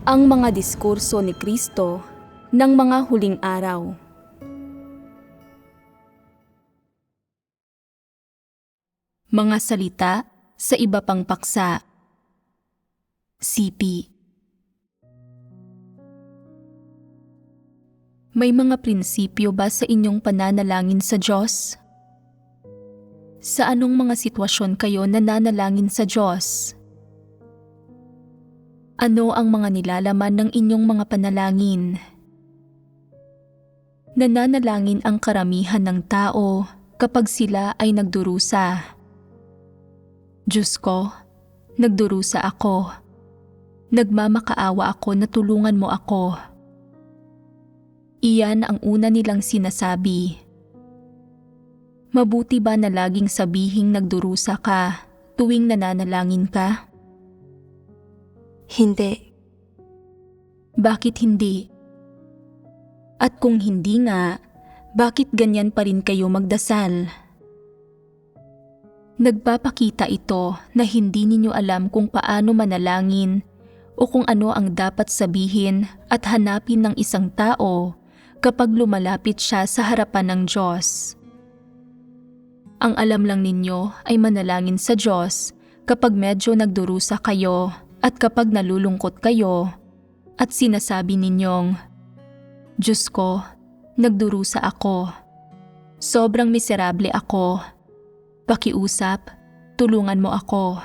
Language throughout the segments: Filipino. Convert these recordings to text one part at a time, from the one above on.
ang mga diskurso ni Kristo ng mga huling araw. Mga salita sa iba pang paksa. CP May mga prinsipyo ba sa inyong pananalangin sa Diyos? Sa anong mga sitwasyon kayo nananalangin sa Diyos? Ano ang mga nilalaman ng inyong mga panalangin? Nananalangin ang karamihan ng tao kapag sila ay nagdurusa. Diyos ko, nagdurusa ako. Nagmamakaawa ako na tulungan mo ako. Iyan ang una nilang sinasabi. Mabuti ba na laging sabihing nagdurusa ka tuwing nananalangin ka? Hindi. Bakit hindi? At kung hindi nga, bakit ganyan pa rin kayo magdasal? Nagpapakita ito na hindi ninyo alam kung paano manalangin o kung ano ang dapat sabihin at hanapin ng isang tao kapag lumalapit siya sa harapan ng Diyos. Ang alam lang ninyo ay manalangin sa Diyos kapag medyo nagdurusa kayo at kapag nalulungkot kayo at sinasabi ninyong, Diyos ko, nagdurusa ako. Sobrang miserable ako. Pakiusap, tulungan mo ako.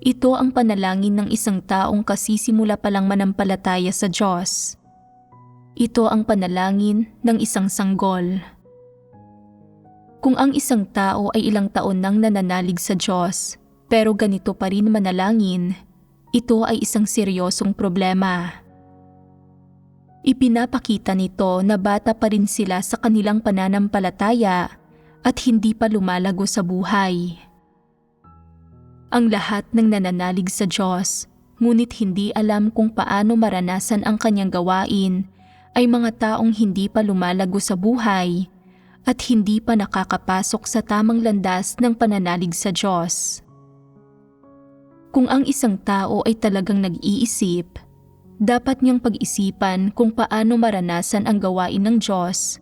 Ito ang panalangin ng isang taong kasisimula palang manampalataya sa Diyos. Ito ang panalangin ng isang sanggol. Kung ang isang tao ay ilang taon nang nananalig sa Diyos, pero ganito pa rin manalangin, ito ay isang seryosong problema. Ipinapakita nito na bata pa rin sila sa kanilang pananampalataya at hindi pa lumalago sa buhay. Ang lahat ng nananalig sa Diyos, ngunit hindi alam kung paano maranasan ang kanyang gawain, ay mga taong hindi pa lumalago sa buhay at hindi pa nakakapasok sa tamang landas ng pananalig sa Diyos. Kung ang isang tao ay talagang nag-iisip, dapat niyang pag-isipan kung paano maranasan ang gawain ng Diyos,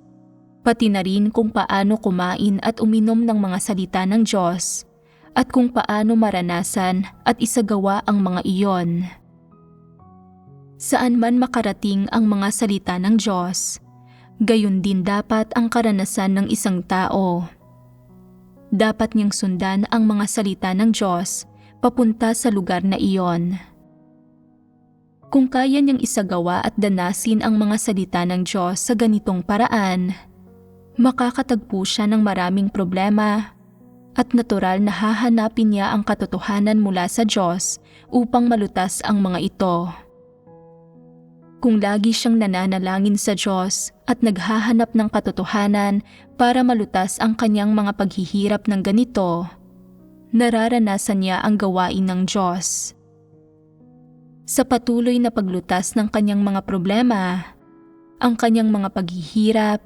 pati na rin kung paano kumain at uminom ng mga salita ng Diyos, at kung paano maranasan at isagawa ang mga iyon. Saan man makarating ang mga salita ng Diyos, gayon din dapat ang karanasan ng isang tao. Dapat niyang sundan ang mga salita ng Diyos papunta sa lugar na iyon. Kung kaya niyang isagawa at danasin ang mga salita ng Diyos sa ganitong paraan, makakatagpo siya ng maraming problema at natural na hahanapin niya ang katotohanan mula sa Diyos upang malutas ang mga ito. Kung lagi siyang nananalangin sa Diyos at naghahanap ng katotohanan para malutas ang kanyang mga paghihirap ng ganito, nararanasan niya ang gawain ng Diyos. Sa patuloy na paglutas ng kanyang mga problema, ang kanyang mga paghihirap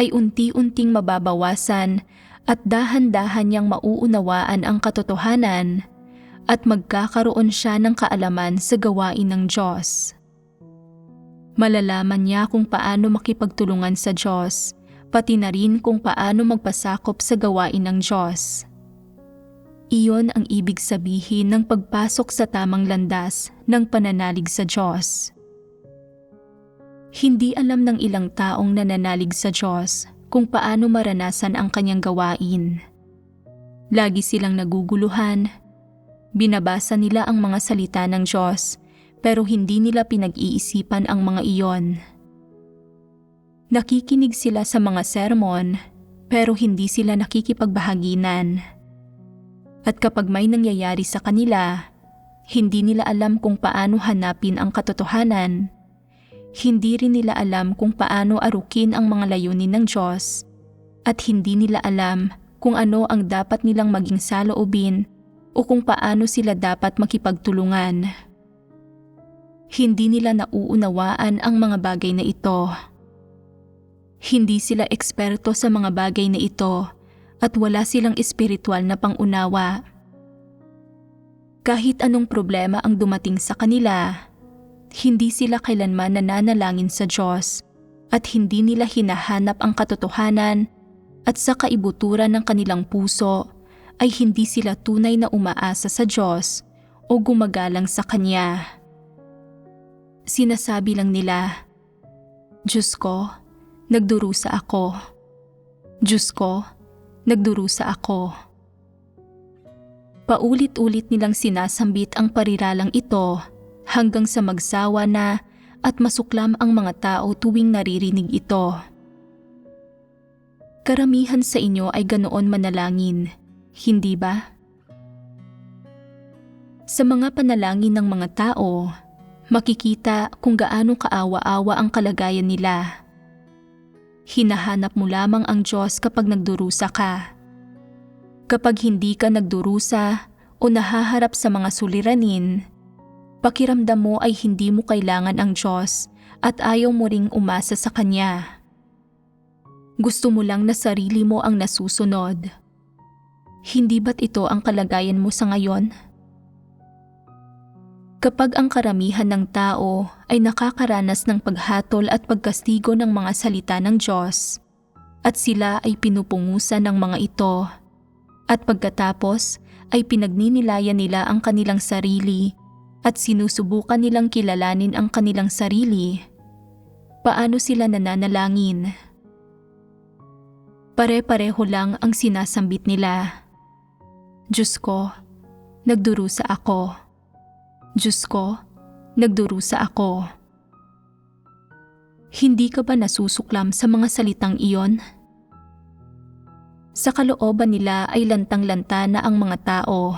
ay unti-unting mababawasan at dahan-dahan niyang mauunawaan ang katotohanan at magkakaroon siya ng kaalaman sa gawain ng Diyos. Malalaman niya kung paano makipagtulungan sa Diyos, pati na rin kung paano magpasakop sa gawain ng Diyos. Iyon ang ibig sabihin ng pagpasok sa tamang landas ng pananalig sa Diyos. Hindi alam ng ilang taong nananalig sa Diyos kung paano maranasan ang kanyang gawain. Lagi silang naguguluhan. Binabasa nila ang mga salita ng Diyos pero hindi nila pinag-iisipan ang mga iyon. Nakikinig sila sa mga sermon pero hindi sila nakikipagbahaginan. At kapag may nangyayari sa kanila, hindi nila alam kung paano hanapin ang katotohanan. Hindi rin nila alam kung paano arukin ang mga layunin ng Diyos at hindi nila alam kung ano ang dapat nilang maging saloobin o kung paano sila dapat makipagtulungan. Hindi nila nauunawaan ang mga bagay na ito. Hindi sila eksperto sa mga bagay na ito at wala silang espiritual na pangunawa. Kahit anong problema ang dumating sa kanila, hindi sila kailanman nananalangin sa Diyos at hindi nila hinahanap ang katotohanan at sa kaibuturan ng kanilang puso ay hindi sila tunay na umaasa sa Diyos o gumagalang sa Kanya. Sinasabi lang nila, Diyos ko, nagdurusa ako. Diyos ko, nagdurusa ako. Paulit-ulit nilang sinasambit ang pariralang ito hanggang sa magsawa na at masuklam ang mga tao tuwing naririnig ito. Karamihan sa inyo ay ganoon manalangin, hindi ba? Sa mga panalangin ng mga tao, makikita kung gaano kaawa-awa ang kalagayan nila. Hinahanap mo lamang ang Diyos kapag nagdurusa ka. Kapag hindi ka nagdurusa o nahaharap sa mga suliranin, pakiramdam mo ay hindi mo kailangan ang Diyos at ayaw mo ring umasa sa Kanya. Gusto mo lang na sarili mo ang nasusunod. Hindi ba't ito ang kalagayan mo sa ngayon? Kapag ang karamihan ng tao ay nakakaranas ng paghatol at pagkastigo ng mga salita ng Diyos, at sila ay pinupungusan ng mga ito, at pagkatapos ay pinagninilayan nila ang kanilang sarili at sinusubukan nilang kilalanin ang kanilang sarili, paano sila nananalangin? Pare-pareho lang ang sinasambit nila. Diyos ko, nagdurusa ako. Diyos ko, nagdurusa ako. Hindi ka ba nasusuklam sa mga salitang iyon? Sa kalooban nila ay lantang-lanta na ang mga tao.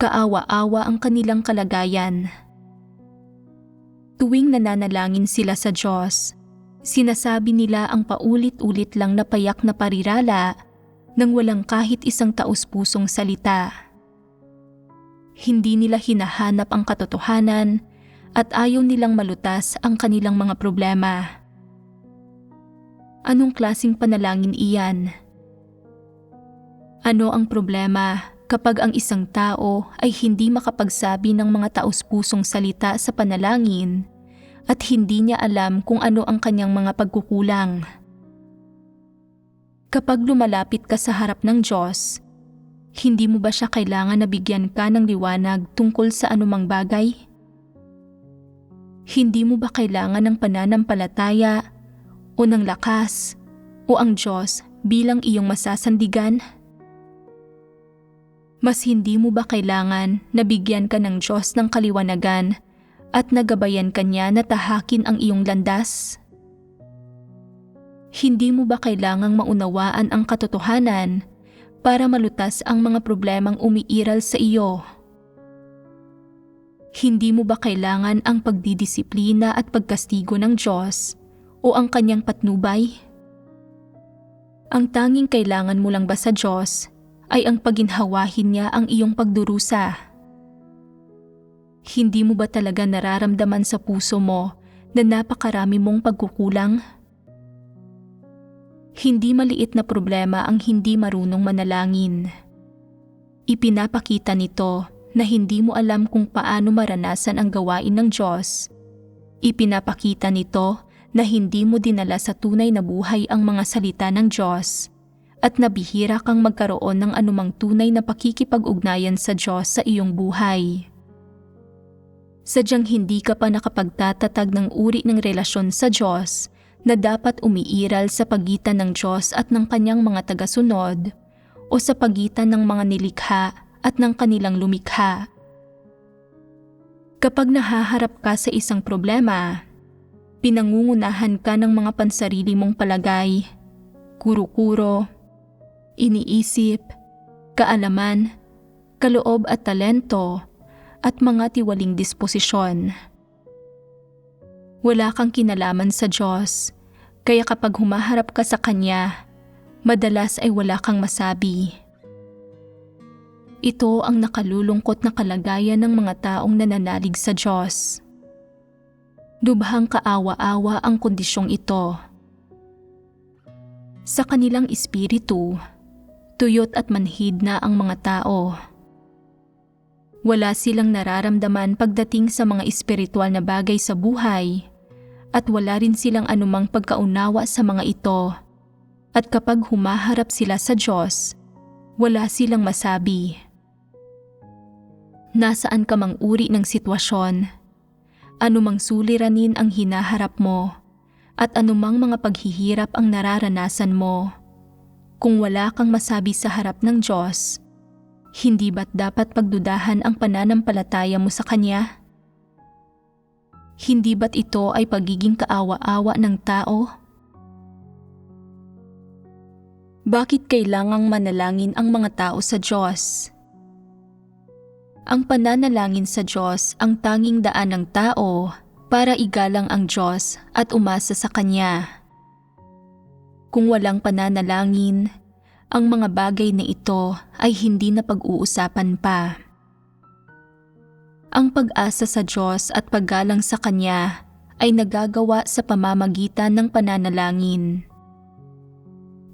Kaawa-awa ang kanilang kalagayan. Tuwing nananalangin sila sa Diyos, sinasabi nila ang paulit-ulit lang na payak na parirala nang walang kahit isang taus-pusong salita. Hindi nila hinahanap ang katotohanan at ayaw nilang malutas ang kanilang mga problema. Anong klasing panalangin iyan? Ano ang problema kapag ang isang tao ay hindi makapagsabi ng mga taus-pusong salita sa panalangin at hindi niya alam kung ano ang kanyang mga pagkukulang? Kapag lumalapit ka sa harap ng Diyos, hindi mo ba siya kailangan na bigyan ka ng liwanag tungkol sa anumang bagay? Hindi mo ba kailangan ng pananampalataya o ng lakas o ang Diyos bilang iyong masasandigan? Mas hindi mo ba kailangan na bigyan ka ng Diyos ng kaliwanagan at nagabayan ka niya na tahakin ang iyong landas? Hindi mo ba kailangang maunawaan ang katotohanan para malutas ang mga problemang umiiral sa iyo? Hindi mo ba kailangan ang pagdidisiplina at pagkastigo ng Diyos o ang kanyang patnubay? Ang tanging kailangan mo lang ba sa Diyos ay ang paginhawahin niya ang iyong pagdurusa. Hindi mo ba talaga nararamdaman sa puso mo na napakarami mong pagkukulang? Hindi maliit na problema ang hindi marunong manalangin. Ipinapakita nito na hindi mo alam kung paano maranasan ang gawain ng Diyos. Ipinapakita nito na hindi mo dinala sa tunay na buhay ang mga salita ng Diyos at nabihira kang magkaroon ng anumang tunay na pakikipag-ugnayan sa Diyos sa iyong buhay. Sadyang hindi ka pa nakapagtatatag ng uri ng relasyon sa Diyos na dapat umiiral sa pagitan ng Diyos at ng kanyang mga tagasunod o sa pagitan ng mga nilikha at ng kanilang lumikha. Kapag nahaharap ka sa isang problema, pinangungunahan ka ng mga pansarili mong palagay, kuro-kuro, iniisip, kaalaman, kaloob at talento, at mga tiwaling disposisyon. Wala kang kinalaman sa Diyos, kaya kapag humaharap ka sa Kanya, madalas ay wala kang masabi. Ito ang nakalulungkot na kalagayan ng mga taong nananalig sa Diyos. Lubhang kaawa-awa ang kondisyong ito. Sa kanilang espiritu, tuyot at manhid na ang mga tao. Wala silang nararamdaman pagdating sa mga espiritual na bagay sa buhay at wala rin silang anumang pagkaunawa sa mga ito. At kapag humaharap sila sa Diyos, wala silang masabi. Nasaan ka mang uri ng sitwasyon, anumang suliranin ang hinaharap mo, at anumang mga paghihirap ang nararanasan mo. Kung wala kang masabi sa harap ng Diyos, hindi ba't dapat pagdudahan ang pananampalataya mo sa Kanya? Hindi ba't ito ay pagiging kaawa-awa ng tao? Bakit kailangang manalangin ang mga tao sa Diyos? Ang pananalangin sa Diyos ang tanging daan ng tao para igalang ang Diyos at umasa sa Kanya. Kung walang pananalangin, ang mga bagay na ito ay hindi na pag-uusapan pa. Ang pag-asa sa Diyos at paggalang sa Kanya ay nagagawa sa pamamagitan ng pananalangin.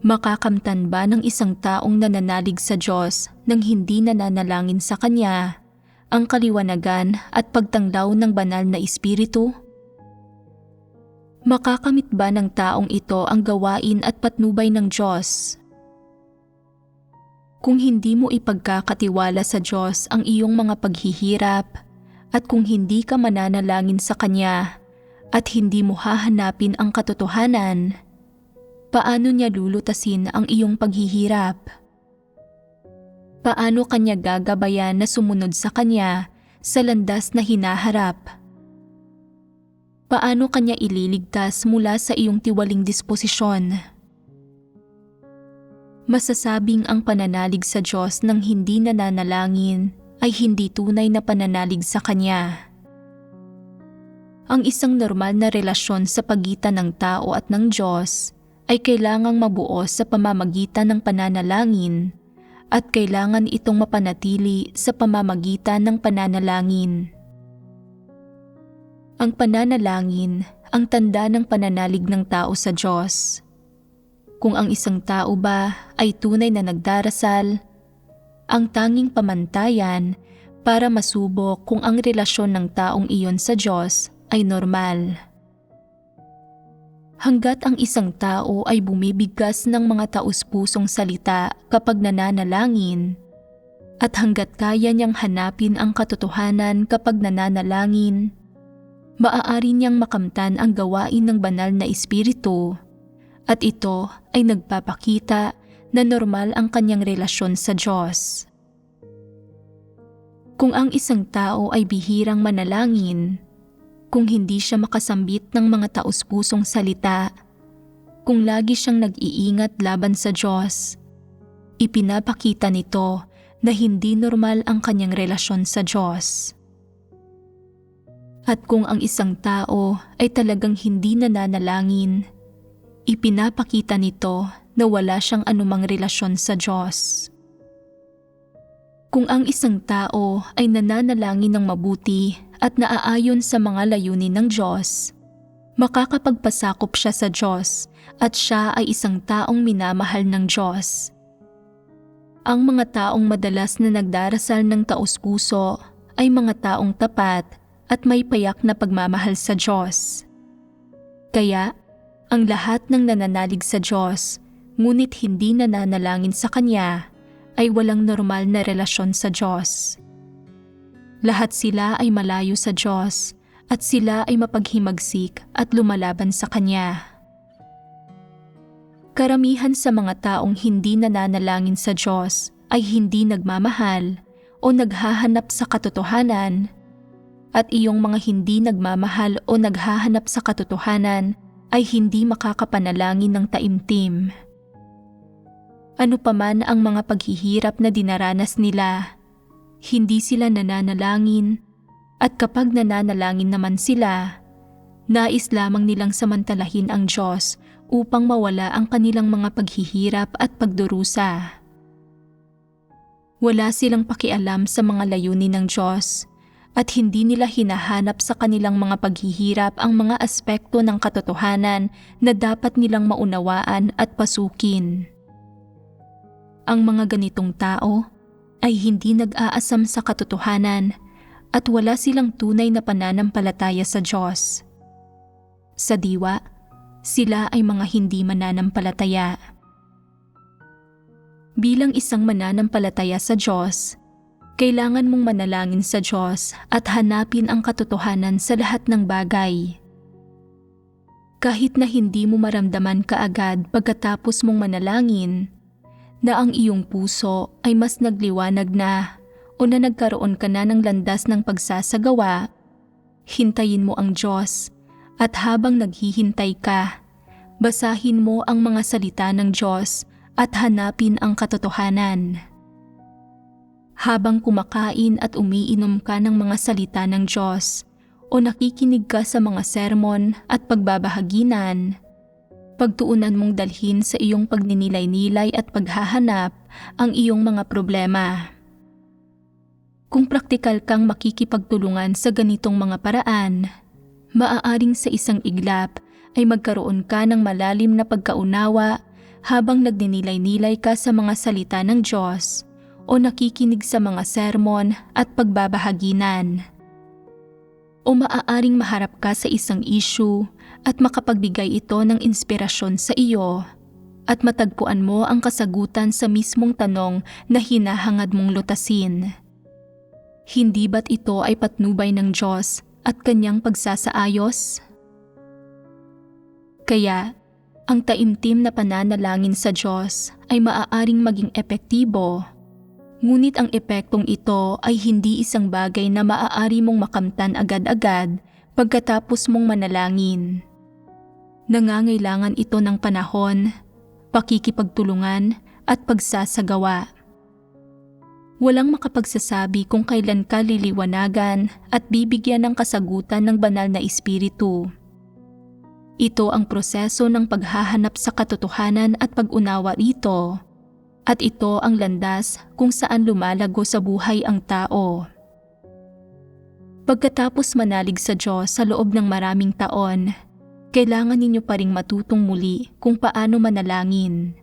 Makakamtan ba ng isang taong nananalig sa Diyos nang hindi nananalangin sa Kanya ang kaliwanagan at pagtanglaw ng banal na espiritu? Makakamit ba ng taong ito ang gawain at patnubay ng Diyos? Kung hindi mo ipagkakatiwala sa Diyos ang iyong mga paghihirap at kung hindi ka mananalangin sa Kanya at hindi mo hahanapin ang katotohanan, paano niya lulutasin ang iyong paghihirap? paano kanya gagabayan na sumunod sa kanya sa landas na hinaharap? Paano kanya ililigtas mula sa iyong tiwaling disposisyon? Masasabing ang pananalig sa Diyos ng hindi nananalangin ay hindi tunay na pananalig sa Kanya. Ang isang normal na relasyon sa pagitan ng tao at ng Diyos ay kailangang mabuo sa pamamagitan ng pananalangin at kailangan itong mapanatili sa pamamagitan ng pananalangin. Ang pananalangin ang tanda ng pananalig ng tao sa Diyos. Kung ang isang tao ba ay tunay na nagdarasal, ang tanging pamantayan para masubok kung ang relasyon ng taong iyon sa Diyos ay normal. Hanggat ang isang tao ay bumibigkas ng mga taus-pusong salita kapag nananalangin, at hanggat kaya niyang hanapin ang katotohanan kapag nananalangin, maaari niyang makamtan ang gawain ng banal na espiritu at ito ay nagpapakita na normal ang kanyang relasyon sa Diyos. Kung ang isang tao ay bihirang manalangin, kung hindi siya makasambit ng mga taus-pusong salita, kung lagi siyang nag-iingat laban sa Diyos, ipinapakita nito na hindi normal ang kanyang relasyon sa Diyos. At kung ang isang tao ay talagang hindi nananalangin, ipinapakita nito na wala siyang anumang relasyon sa Diyos. Kung ang isang tao ay nananalangin ng mabuti at naaayon sa mga layunin ng Diyos, makakapagpasakop siya sa Diyos at siya ay isang taong minamahal ng Diyos. Ang mga taong madalas na nagdarasal ng taos-puso ay mga taong tapat at may payak na pagmamahal sa Diyos. Kaya, ang lahat ng nananalig sa Diyos ngunit hindi nananalangin sa Kanya ay walang normal na relasyon sa Diyos. Lahat sila ay malayo sa Diyos at sila ay mapaghimagsik at lumalaban sa Kanya. Karamihan sa mga taong hindi nananalangin sa Diyos ay hindi nagmamahal o naghahanap sa katotohanan at iyong mga hindi nagmamahal o naghahanap sa katotohanan ay hindi makakapanalangin ng taimtim. Ano paman ang mga paghihirap na dinaranas nila, hindi sila nananalangin at kapag nananalangin naman sila, nais lamang nilang samantalahin ang Diyos upang mawala ang kanilang mga paghihirap at pagdurusa. Wala silang pakialam sa mga layunin ng Diyos at hindi nila hinahanap sa kanilang mga paghihirap ang mga aspekto ng katotohanan na dapat nilang maunawaan at pasukin. Ang mga ganitong tao ay hindi nag-aasam sa katotohanan at wala silang tunay na pananampalataya sa Diyos. Sa diwa, sila ay mga hindi mananampalataya. Bilang isang mananampalataya sa Diyos, kailangan mong manalangin sa Diyos at hanapin ang katotohanan sa lahat ng bagay. Kahit na hindi mo maramdaman kaagad pagkatapos mong manalangin, na ang iyong puso ay mas nagliwanag na o na nagkaroon ka na ng landas ng pagsasagawa, hintayin mo ang Diyos at habang naghihintay ka, basahin mo ang mga salita ng Diyos at hanapin ang katotohanan. Habang kumakain at umiinom ka ng mga salita ng Diyos o nakikinig ka sa mga sermon at pagbabahaginan, pagtuunan mong dalhin sa iyong pagninilay-nilay at paghahanap ang iyong mga problema. Kung praktikal kang makikipagtulungan sa ganitong mga paraan, maaaring sa isang iglap ay magkaroon ka ng malalim na pagkaunawa habang nagninilay-nilay ka sa mga salita ng Diyos o nakikinig sa mga sermon at pagbabahaginan. O maaaring maharap ka sa isang issue at makapagbigay ito ng inspirasyon sa iyo at matagpuan mo ang kasagutan sa mismong tanong na hinahangad mong lutasin. Hindi ba't ito ay patnubay ng Diyos at kanyang pagsasaayos? Kaya, ang taimtim na pananalangin sa Diyos ay maaaring maging epektibo. Ngunit ang epektong ito ay hindi isang bagay na maaari mong makamtan agad-agad pagkatapos mong manalangin. Nangangailangan ito ng panahon, pakikipagtulungan at pagsasagawa. Walang makapagsasabi kung kailan ka liliwanagan at bibigyan ng kasagutan ng banal na espiritu. Ito ang proseso ng paghahanap sa katotohanan at pag-unawa rito. At ito ang landas kung saan lumalago sa buhay ang tao. Pagkatapos manalig sa Diyos sa loob ng maraming taon, kailangan ninyo pa ring matutong muli kung paano manalangin.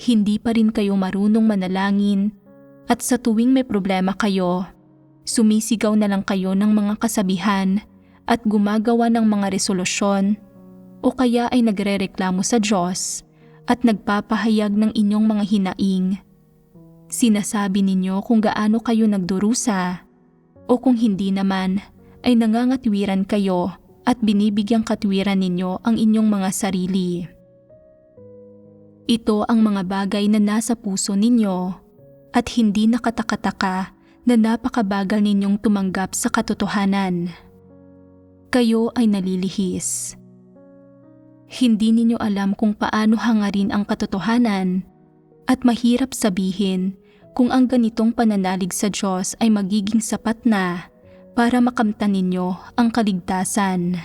Hindi pa rin kayo marunong manalangin at sa tuwing may problema kayo, sumisigaw na lang kayo ng mga kasabihan at gumagawa ng mga resolusyon o kaya ay nagrereklamo sa Diyos at nagpapahayag ng inyong mga hinaing. Sinasabi ninyo kung gaano kayo nagdurusa o kung hindi naman ay nangangatwiran kayo at binibigyang katwiran ninyo ang inyong mga sarili. Ito ang mga bagay na nasa puso ninyo at hindi nakatakataka na napakabagal ninyong tumanggap sa katotohanan. Kayo ay nalilihis. Hindi ninyo alam kung paano hangarin ang katotohanan at mahirap sabihin kung ang ganitong pananalig sa Diyos ay magiging sapat na para makamtan ninyo ang kaligtasan.